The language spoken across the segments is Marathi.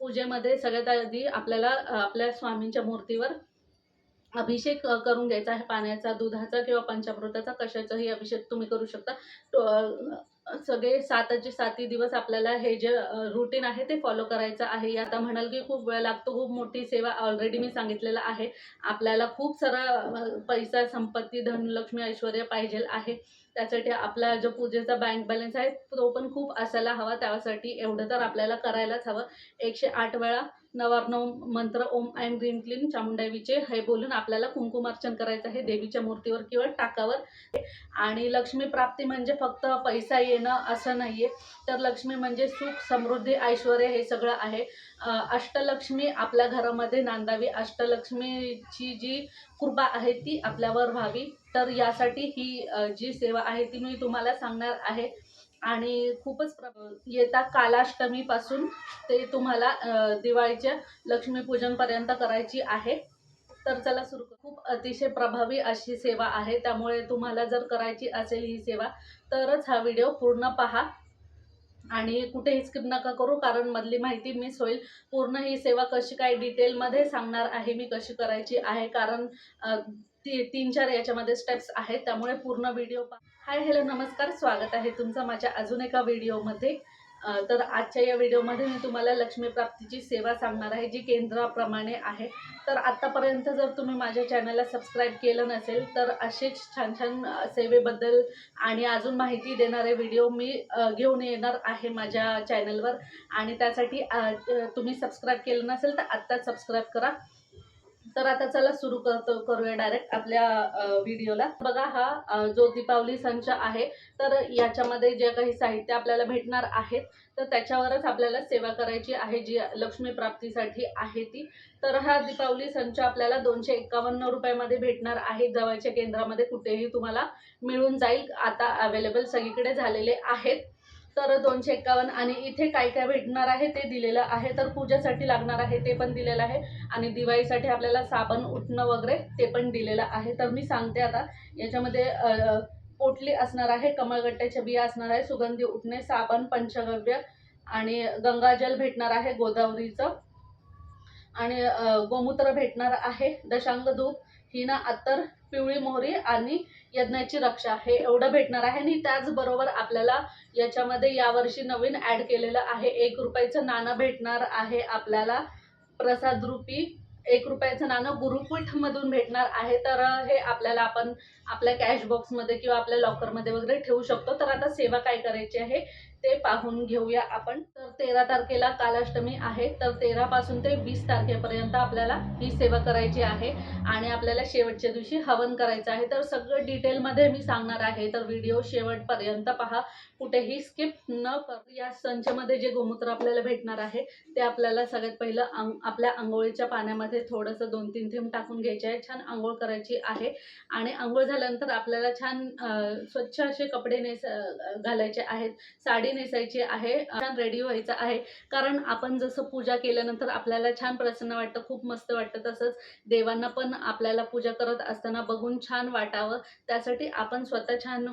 पूजेमध्ये सगळ्यात आधी आपल्याला आपल्या स्वामींच्या मूर्तीवर अभिषेक करून घ्यायचा आहे. पाण्याचा दुधाचा किंवा पंचामृताचा कशाचाही अभिषेक तुम्ही करू शकता. सगळे सातचे साती दिवस आपल्याला हे जे रुटीन आहे ते फॉलो करायचं आहे. आता म्हणाल की खूप वेळ लागतो खूप मोठी सेवा ऑलरेडी मी सांगितलेलं आहे. आपल्याला खूप सारा पैसा संपत्ती धनलक्ष्मी ऐश्वर पाहिजे आहे. त्यासाठी आपला जो पूजेचा बँक बॅलन्स आहे तो पण खूप असायला हवा त्यासाठी. एवढं तर आपल्याला करायलाच हवं. एकशे आठ वेळा नवार्णव मंत्र ओम ऐम ग्रीन क्लीन चामुंडावीचे हे बोलून आपल्याला कुंकुमार्चन करायचं आहे. देवीच्या मूर्तीवर किंवा टाकावर. आणि लक्ष्मी प्राप्ती म्हणजे फक्त पैसा येणं असं नाही आहे तर लक्ष्मी म्हणजे सुख समृद्धी ऐश्वर हे सगळं आहे. अष्टलक्ष्मी आपल्या घरामध्ये नांदावी. अष्टलक्ष्मीची जी कृपा आहे ती आपल्यावर व्हावी. तर यासाठी ही जी सेवा आहे ती मी तुम्हाला सांगणार आहे. आणि खूपच प्र येता कालाष्टमीपासून ते तुम्हाला दिवाळीच्या लक्ष्मीपूजनपर्यंत करायची आहे. तर चला सुरू खूप अतिशय प्रभावी अशी सेवा आहे. त्यामुळे तुम्हाला जर करायची असेल ही सेवा तरच हा व्हिडिओ पूर्ण पहा. आणि कुठेही स्किप नका करू कारण मधली माहिती मिस होईल. पूर्ण ही सेवा कशी काय डिटेलमध्ये सांगणार आहे मी कशी करायची आहे कारण ती तीन चार याच्यामध्ये स्टेप्स आहेत त्यामुळे पूर्ण व्हिडिओ हाय हॅलो नमस्कार. स्वागत आहे तुमचं माझ्या अजून एका व्हिडिओमध्ये तर आजच्या या व्हिडिओमध्ये मी तुम्हाला लक्ष्मी प्राप्तीची सेवा सांगणार आहे जी केंद्राप्रमाणे आहे. तर आत्तापर्यंत जर तुम्ही माझ्या चॅनलला सबस्क्राईब केलं नसेल तर असेच छान छान सेवेबद्दल आणि अजून माहिती देणारे व्हिडिओ मी घेऊन येणार आहे माझ्या चॅनलवर. आणि त्यासाठी तुम्ही सबस्क्राईब केलं नसेल तर आत्ताच सबस्क्राईब करा. तर आता चला सुरू करतो करूया डायरेक्ट आपल्या व्हिडिओला बघा हा जो दीपावली संच आहे तर याच्यामध्ये जे काही साहित्य आपल्याला भेटणार आहेत तर त्याच्यावरच आपल्याला सेवा करायची आहे जी लक्ष्मी प्राप्तीसाठी आहे ती. तर हा दीपावली संच आपल्याला दोनशे एकावन्न रुपयामध्ये भेटणार आहे. जवळच्या केंद्रामध्ये कुठेही तुम्हाला मिळून जाईल. आता अवेलेबल सगळीकडे झालेले आहेत. तर दोनशे एक्कावन्न आणि इथे काय काय भेटणार आहे ते दिलेलं आहे. तर पूजेसाठी लागणार आहे ते पण दिलेलं आहे. आणि दिवाळीसाठी आपल्याला साबण उठणं वगैरे ते पण दिलेलं आहे. तर मी सांगते आता याच्यामध्ये पोटली असणार आहे कमळगट्ट्याच्या बिया असणार आहे सुगंधी उठणे साबण पंचगव्य आणि गंगाजल भेटणार आहे गोदावरीचं. आणि गोमूत्र भेटणार आहे दशांग धूप हिना अत्तर पिवळी मोहरी आणि यज्ञाची रक्षा हे एवढं भेटणार आहे. आणि त्याचबरोबर आपल्याला याच्यामध्ये यावर्षी नवीन ॲड केलेलं आहे. एक रुपयाचं नाणं भेटणार आहे आपल्याला. प्रसाद रूपी एक रुपयाचं नाणं गुरुपीठमधून भेटणार आहे. तर हे आपल्याला आपण आपल्या कॅश बॉक्समध्ये किंवा आपल्या लॉकरमध्ये वगैरे ठेवू शकतो. तर आता सेवा काय करायची आहे? ते पाहून घेऊया आपण. तर तेरा तारखेला कालाष्टमी आहे. तर तेरापासून ते वीस तारखेपर्यंत आपल्याला ही सेवा करायची आहे आणि आपल्याला शेवटच्या दिवशी हवन करायचं आहे. तर सगळं डिटेलमध्ये मी सांगणार आहे. तर व्हिडिओ शेवटपर्यंत पहा. कुठेही स्किप न कर या संचमध्ये जे गोमूत्र आपल्याला भेटणार आहे ते आपल्याला सगळ्यात पहिलं अंग आपल्या आंघोळीच्या पाण्यामध्ये थोडंसं दोन तीन थेंब टाकून घ्यायचे आहे. छान आंघोळ करायची आहे. आणि आंघोळ झाल्यानंतर आपल्याला छान स्वच्छ असे कपडे नेस घालायचे आहेत. साडी नेसायची आहे छान रेडी व्हायचं आहे. कारण आपण जसं पूजा केल्यानंतर आपल्याला छान प्रसन्न वाटतं खूप मस्त वाटतं तसंच देवांना पण आपल्याला पूजा करत असताना बघून छान वाटावं. त्यासाठी आपण स्वतः छान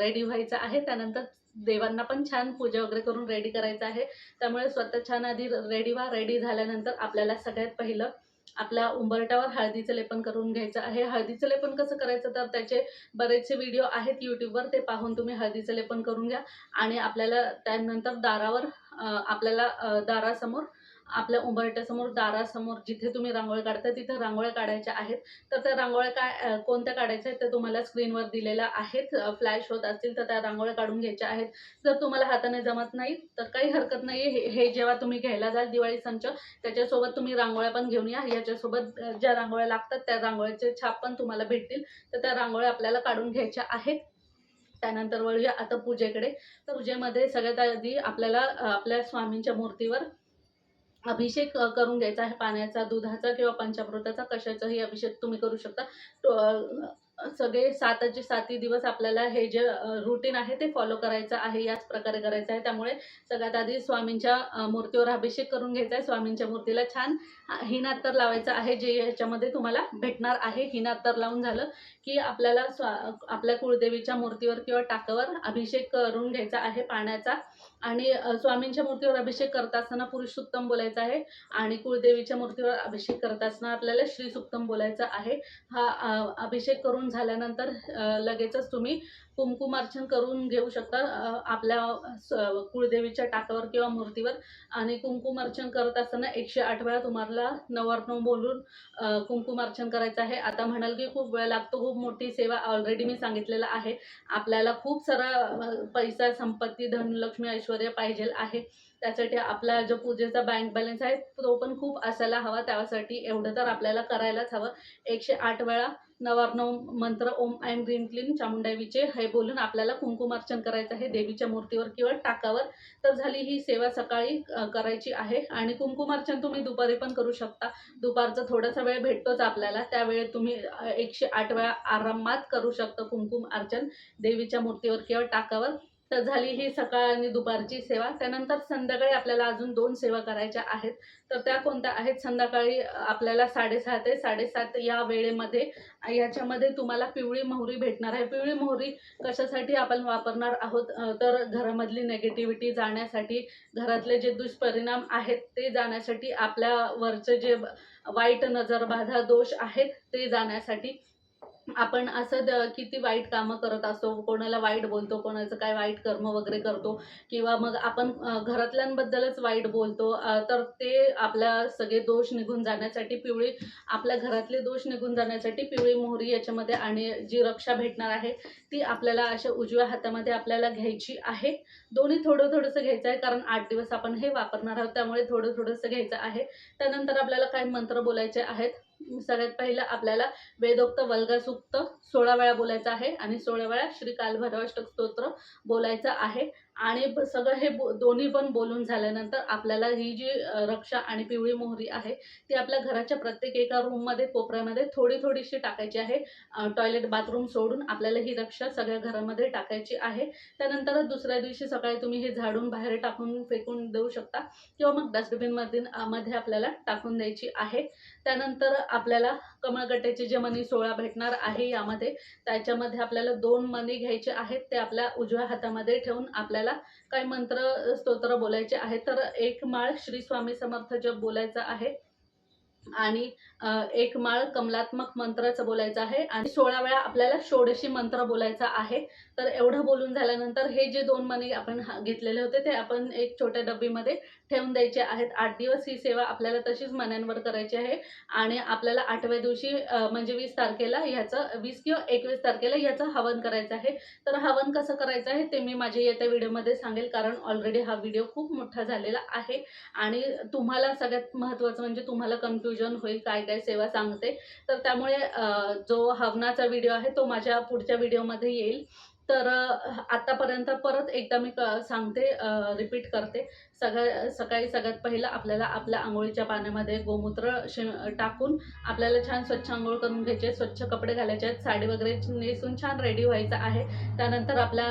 रेडी व्हायचं आहे. त्यानंतर देवांना पण छान पूजा वगैरे करून रेडी करायचं आहे. त्यामुळे स्वतः छान आधी रेडी व्हा रेडी झाल्यानंतर आपल्याला सगळ्यात पहिलं आपल्या उंबरट्यावर हळदीचं लेपन करून घ्यायचं आहे. हळदीचं लेपन कसं करायचं? तर त्याचे बरेचसे व्हिडिओ आहेत यूट्यूबवर ते पाहून तुम्ही हळदीचं लेपन करून घ्या. आणि आपल्याला त्यानंतर दारावर आपल्याला दारासमोर आपल्या उंबरट्यासमोर दारासमोर जिथे तुम्ही रांगोळी काढता तिथे रांगोळ्या काढायच्या आहेत. तर त्या रांगोळ्या काय कोणत्या काढायच्या आहेत त्या तुम्हाला स्क्रीनवर दिलेल्या आहेत. फ्लॅश होत असतील तर त्या रांगोळ्या काढून घ्यायच्या आहेत. जर तुम्हाला हाताने जमत नाही तर काही हरकत नाही हे हे जेव्हा तुम्ही घ्यायला जाल दिवाळी संच त्याच्यासोबत तुम्ही रांगोळ्या पण घेऊन या. याच्यासोबत ज्या रांगोळ्या लागतात त्या रांगोळ्याचे छाप पण तुम्हाला भेटतील. तर त्या रांगोळ्या आपल्याला काढून घ्यायच्या आहेत. त्यानंतर वळूया आता पूजेकडे. तर पूजेमध्ये सगळ्यात आधी आपल्याला आपल्या स्वामींच्या मूर्तीवर अभिषेक करून घ्यायचा आहे पाण्याचा दुधाचा किंवा पंचामृताचा कशाचाही अभिषेक तुम्ही करू शकता. सगळे सातचे साती दिवस आपल्याला हे जे रुटीन आहे ते फॉलो करायचं आहे याच प्रकारे करायचं आहे. त्यामुळे सगळ्यात आधी स्वामींच्या मूर्तीवर अभिषेक करून घ्यायचा आहे. स्वामींच्या मूर्तीला छान हिनात्तर लावायचं आहे जे याच्यामध्ये तुम्हाला भेटणार आहे. हिनात्तर लावून झालं की आपल्याला स्वा आपल्या कुळदेवीच्या मूर्तीवर किंवा टाकावर अभिषेक करून घ्यायचा आहे पाण्याचा. आणि स्वामींच्या मूर्तीवर अभिषेक करत असताना पुरुष सुक्तम बोलायचं आहे आणि कुळदेवीच्या मूर्तीवर अभिषेक करत असताना आपल्याला श्रीसुक्तम बोलायचं आहे. हा अभिषेक करून झाल्यानंतर लगेचच तुम्ही कुंकुमार्चन करून घेऊ शकता आपल्या कुळदेवीच्या टाकावर किंवा मूर्तीवर. आणि कुंकुमार्चन करत असताना एकशे आठ वेळा तुम्हाला नवरत्न बोलून अ, कुंकुमार्चन करायचं आहे. आता म्हणाल की खूप वेळ लागतो खूप मोठी सेवा ऑलरेडी मी सांगितलेलं आहे. आपल्याला खूप सारा पैसा संपत्ती धनलक्ष्मी ऐश्वर पाहिजे आहे. त्यासाठी आपला जो पूजेचा बँक बॅलन्स आहे तो पण खूप असायला हवा. त्यासाठी एवढं तर आपल्याला करायलाच हवं. एकशे आठ वेळा नवार्णव मंत्र ओम ऐम ग्रीन क्लीन चामुंडावीचे हे बोलून आपल्याला कुंकुमार्चन करायचं आहे. देवीच्या मूर्तीवर किंवा टाकावर. तर झाली ही सेवा सकाळी करायची आहे. आणि कुंकुमार्चन तुम्ही दुपारी पण करू शकता. दुपारचा थोडासा वेळ भेटतोच आपल्याला. त्यावेळेत तुम्ही एकशे आठ वेळा आरामात करू शकता कुंकुम अर्चन. देवीच्या मूर्तीवर किंवा टाकावर. तर झाली ही सकाळ आणि दुपारची सेवा. त्यानंतर संध्याकाळी आपल्याला अजून दोन सेवा करायच्या आहेत. तर त्या कोणत्या आहेत? संध्याकाळी आपल्याला साडेसहा ते साडेसात या वेळेमध्ये याच्यामध्ये तुम्हाला पिवळी मोहरी भेटणार आहे. पिवळी मोहरी कशासाठी आपण वापरणार आहोत? तर घरामधली नेगेटिव्हिटी जाण्यासाठी घरातले जे दुष्परिणाम आहेत ते जाण्यासाठी आपल्यावरचे जे वाईट नजरबाधा दोष आहेत ते जाण्यासाठी आपण असं द- किती वाईट कामं करत असतो कोणाला वाईट बोलतो कोणाचं काय वाईट कर्म वगैरे करतो किंवा मग आपण घरातल्यांबद्दलच वाईट बोलतो तर ते आपल्या सगळे दोष निघून जाण्यासाठी पिवळी आपल्या घरातले दोष निघून जाण्यासाठी पिवळी मोहरी याच्यामध्ये आणि जी रक्षा भेटणार आहे ती आपल्याला अशा उजव्या हातामध्ये आपल्याला घ्यायची आहे. दोन्ही थोडं थोडंसं घ्यायचं आहे कारण आठ दिवस आपण हे वापरणार आहोत त्यामुळे थोडं थोडंसं घ्यायचं आहे. त्यानंतर आपल्याला काही मंत्र बोलायचे आहेत. सगळ्यात पहिलं आपल्याला वेदोक्त वल्गा सूक्त सोळा वेळा बोलायचं आहे आणि सोळा वेळा श्री कालभैरवाष्टक स्तोत्र बोलायचं आहे. आणि ब- सगळं हे बो दोन्ही पण बोलून झाल्यानंतर आपल्याला ही जी रक्षा आणि पिवळी मोहरी आहे ती आपल्या घराच्या प्रत्येक एका रूममध्ये कोपऱ्यामध्ये थोडी थोडीशी टाकायची आहे. टॉयलेट बाथरूम सोडून आपल्याला ही रक्षा सगळ्या घरामध्ये टाकायची आहे. त्यानंतर दुसऱ्या दिवशी सकाळी तुम्ही हे झाडून बाहेर टाकून फेकून देऊ शकता किंवा मग डस्टबिनमध्ये मध्ये आपल्याला टाकून द्यायची आहे. त्यानंतर आपल्याला कमळगट्ट्याचे जे मनी सोळा भेटणार आहे यामध्ये त्याच्यामध्ये आपल्याला दोन मणी घ्यायचे आहेत ते आपल्या उजव्या हातामध्ये ठेवून आपल्याला काही मंत्र स्तोत्र बोलायचे आहे तर एक माळ श्री स्वामी समर्थ जप बोलायचा आहे. आणि एक माळ कमलात्मक मंत्राचं बोलायचं आहे आणि सोळा वेळा आपल्याला षोडशी मंत्र बोलायचा आहे. तर एवढं बोलून झाल्यानंतर हे जे दोन मणी आपण हा- घेतलेले होते ते आपण एक छोट्या डब्बीमध्ये ठेवून द्यायचे आहेत. आठ दिवस ही सेवा आपल्याला तशीच मण्यांवर करायची आहे आणि आपल्याला आठव्या दिवशी म्हणजे वीस तारखेला ह्याचं वीस किंवा एकवीस तारखेला ह्याचं हवन करायचं आहे. तर हवन कसं करायचं आहे ते मी माझ्या येत्या व्हिडिओमध्ये सांगेल कारण ऑलरेडी हा व्हिडिओ खूप मोठा झालेला आहे आणि तुम्हाला सगळ्यात महत्त्वाचं म्हणजे तुम्हाला कन्फ्युजन होईल काय काय सेवा सांगते. तर त्यामुळे जो हवनाचा व्हिडिओ आहे तो माझ्या पुढच्या व्हिडिओमध्ये येईल. तर अ, आतापर्यंत परत एकदा मी क- सांगते रिपीट करते. सगळ्या सकाळी सगळ्यात पहिलं आपल्याला आपल्या आंघोळीच्या पाण्यामध्ये गोमूत्र शि टाकून आपल्याला छान स्वच्छ आंघोळ करून घ्यायचे स्वच्छ कपडे घालायचे आहेत साडी वगैरे नेसून छान रेडी व्हायचं आहे. त्यानंतर आपल्या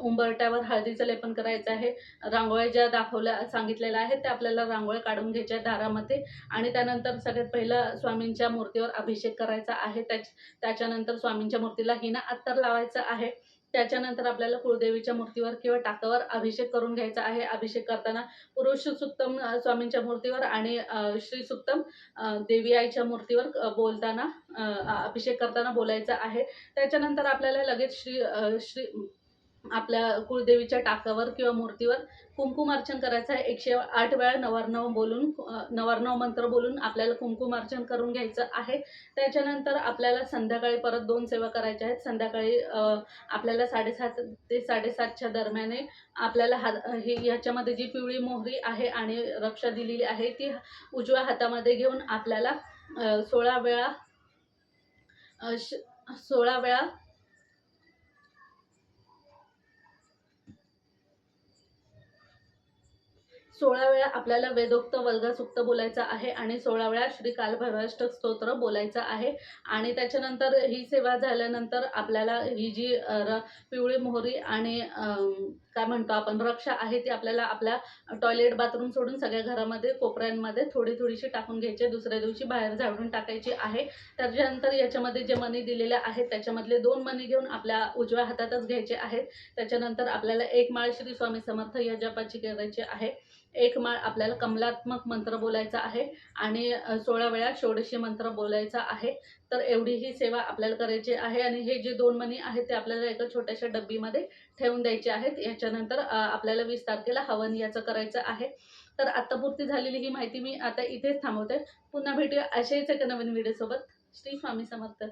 उंबरट्यावर हळदीचं लेपन करायचं आहे. रांगोळ्या ज्या दाखवल्या सांगितलेल्या आहेत त्या आपल्याला रांगोळ्या काढून घ्यायच्या आहेत दारामध्ये. आणि त्यानंतर सगळ्यात पहिलं स्वामींच्या मूर्तीवर अभिषेक करायचा आहे. त्याच त्याच्यानंतर स्वामींच्या मूर्तीला हिना अत्तर लावायचं आहे. त्याच्यानंतर आपल्याला कुळदेवीच्या मूर्तीवर किंवा टाकावर अभिषेक करून घ्यायचा आहे. अभिषेक करताना पुरुष सुक्तम स्वामींच्या मूर्तीवर आणि श्री सुक्तम देवी आईच्या मूर्तीवर बोलताना अभिषेक करताना बोलायचा आहे. त्याच्यानंतर आपल्याला लगेच श्री श्री आपल्या कुळदेवीच्या टाकावर किंवा मूर्तीवर कुंकुमार्चन करायचं आहे. एकशे आठ वेळा नवार्णव बोलून अ, मंत्र बोलून आपल्याला कुंकुमार्चन करून घ्यायचं आहे. त्याच्यानंतर आपल्याला संध्याकाळी परत दोन सेवा करायच्या आहेत. संध्याकाळी आपल्याला साडेसात ते साडेसातच्या दरम्याने आपल्याला हा हे ह्याच्यामध्ये जी पिवळी मोहरी आहे आणि रक्षा दिलेली आहे ती उजव्या हातामध्ये घेऊन आपल्याला सोळा वेळा श- सोळा वेळा सोळा वेळा आपल्याला वेदोक्त वर्गसुक्त बोलायचं आहे आणि सोळा वेळा श्री कालभैरवाष्टक स्तोत्र बोलायचं आहे. आणि त्याच्यानंतर ही सेवा झाल्यानंतर आपल्याला ही जी र पिवळी मोहरी आणि काय म्हणतो आपण रक्षा आहे ती आपल्याला आपल्या टॉयलेट बाथरूम सोडून सगळ्या घरामध्ये कोपऱ्यांमध्ये थोडी थोडीशी टाकून घ्यायची दुसऱ्या दिवशी बाहेर झाडून टाकायची आहे. त्याच्यानंतर याच्यामध्ये जे मनी दिलेले आहेत त्याच्यामधले दोन मणी घेऊन आपल्या उजव्या हातातच घ्यायचे आहेत. त्याच्यानंतर आपल्याला एक माळ श्री स्वामी समर्थ या जपाची करायची आहे. एक माळ आपल्याला कमलात्मक मंत्र बोलायचा आहे आणि सोळा वेळा षोडशी मंत्र बोलायचा आहे. तर एवढी ही सेवा आपल्याला करायची आहे आणि हे जे दोन मणी आहेत ते आपल्याला एका छोट्याशा डब्बीमध्ये ठेवून द्यायचे आहेत. याच्यानंतर आपल्याला वीस तारखेला हवन याचं करायचं आहे. तर आत्तापुरती झालेली ही माहिती मी आता इथेच थांबवते. पुन्हा भेटूया अशाच एका नवीन व्हिडिओसोबत श्री स्वामी समर्थ.